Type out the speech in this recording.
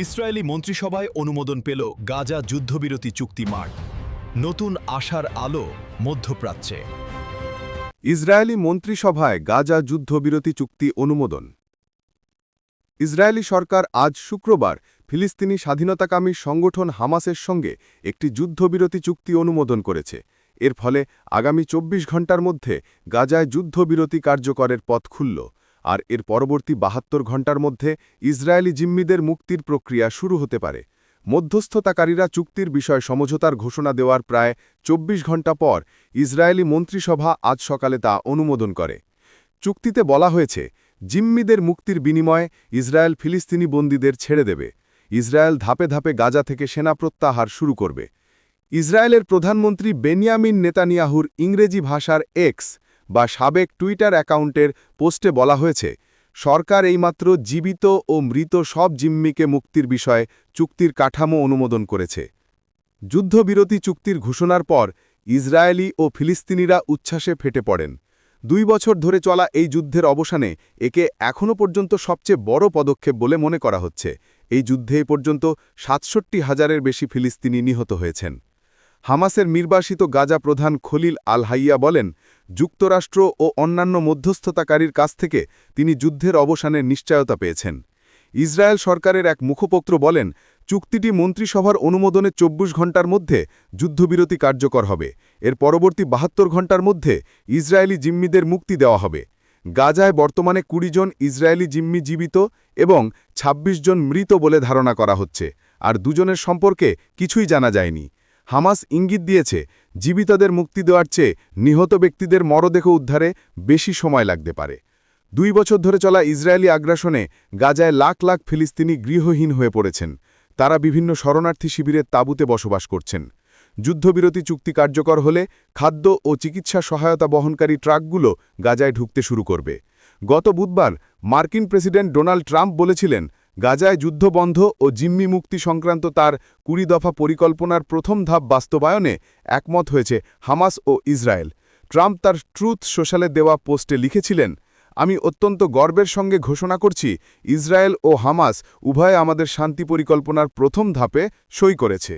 Israeli মন্ত্রিসভায় অনুমোদন পেল গাজা যুদ্ধবিরতি চুক্তি মার্ক নতুন আশার আলো মধ্যপ্রাচ্যে। ইসরায়েলি মন্ত্রিসভায় গাজা যুদ্ধবিরতি চুক্তি অনুমোদন। ইসরায়েলি সরকার আজ শুক্রবার ফিলিস্তিনি স্বাধীনতাকামী সংগঠন হামাসের সঙ্গে একটি যুদ্ধবিরতি চুক্তি অনুমোদন করেছে। এর ফলে আগামী ২৪ ঘণ্টার মধ্যে গাজায় যুদ্ধবিরতি কার্যকরের পথ খুলল। আর এর পরবর্তী বাহাত্তর ঘণ্টার মধ্যে ইসরায়েলি জিম্মিদের মুক্তির প্রক্রিয়া শুরু হতে পারে। মধ্যস্থতাকারীরা চুক্তির বিষয় সমঝোতার ঘোষণা দেওয়ার প্রায় ২৪ ঘণ্টা পর ইসরায়েলি মন্ত্রিসভা আজ সকালে তা অনুমোদন করে। চুক্তিতে বলা হয়েছে, জিম্মিদের মুক্তির বিনিময়ে ইসরায়েল ফিলিস্তিনি বন্দীদের ছেড়ে দেবে। ইসরায়েল ধাপে ধাপে গাজা থেকে সেনা প্রত্যাহার শুরু করবে। ইসরায়েলের প্রধানমন্ত্রী বেনিয়ামিন নেতানিয়াহুর ইংরেজি ভাষার এক্স বা সাবেক টুইটার অ্যাকাউন্টের পোস্টে বলা হয়েছে, সরকার এইমাত্র জীবিত ও মৃত সব জিম্মিকে মুক্তির বিষয়ে চুক্তির কাঠামো অনুমোদন করেছে। যুদ্ধবিরতি চুক্তির ঘোষণার পর ইসরায়েলি ও ফিলিস্তিনিরা উচ্ছ্বাসে ফেটে পড়েন। দুই বছর ধরে চলা এই যুদ্ধের অবসানে একে এখনও পর্যন্ত সবচেয়ে বড় পদক্ষেপ বলে মনে করা হচ্ছে। এই যুদ্ধে এ পর্যন্ত সাতষট্টি হাজারের বেশি ফিলিস্তিনি নিহত হয়েছেন। হামাসের নির্বাসিত গাজা প্রধান খলিল আল হাইয়া বলেন যুক্তরাষ্ট্র ও অন্যান্য মধ্যস্থতাকারীর কাছ থেকে তিনি যুদ্ধের অবসানের নিশ্চয়তা পেয়েছেন। ইসরায়েল সরকারের এক মুখপত্র বলেন, চুক্তিটি মন্ত্রিসভার অনুমোদনে ২৪ ঘণ্টার মধ্যে যুদ্ধবিরতি কার্যকর হবে। এর পরবর্তী বাহাত্তর ঘণ্টার মধ্যে ইসরায়েলি জিম্মিদের মুক্তি দেওয়া হবে। গাজায় বর্তমানে কুড়ি জন ইসরায়েলি জিম্মি জীবিত এবং ২৬ জন মৃত বলে ধারণা করা হচ্ছে। আর দুজনের সম্পর্কে কিছুই জানা যায়নি। হামাস ইঙ্গিত দিয়েছে, জীবিতদের মুক্তি দেওয়ার চেয়ে নিহত ব্যক্তিদের মরদেহ উদ্ধারে বেশি সময় লাগতে পারে। দুই বছর ধরে চলা ইসরায়েলি আগ্রাসনে গাজায় লাখ লাখ ফিলিস্তিনি গৃহহীন হয়ে পড়েছেন। তারা বিভিন্ন শরণার্থী শিবিরের তাঁবুতে বসবাস করছেন। যুদ্ধবিরতি চুক্তি কার্যকর হলে খাদ্য ও চিকিৎসা সহায়তা বহনকারী ট্রাকগুলো গাজায় ঢুকতে শুরু করবে। গত বুধবার মার্কিন প্রেসিডেন্ট ডোনাল্ড ট্রাম্প বলেছিলেন গাজায় যুদ্ধবন্ধ ও জিম্মি মুক্তি সংক্রান্ত তার কুড়ি দফা পরিকল্পনার প্রথম ধাপ বাস্তবায়নে একমত হয়েছে হামাস ও ইসরায়েল। ট্রাম্প তার ট্রুথ সোশ্যালে দেওয়া পোস্টে লিখেছিলেন, আমি অত্যন্ত গর্বের সঙ্গে ঘোষণা করছি, ইসরায়েল ও হামাস উভয়ে আমাদের শান্তি পরিকল্পনার প্রথম ধাপে সই করেছে।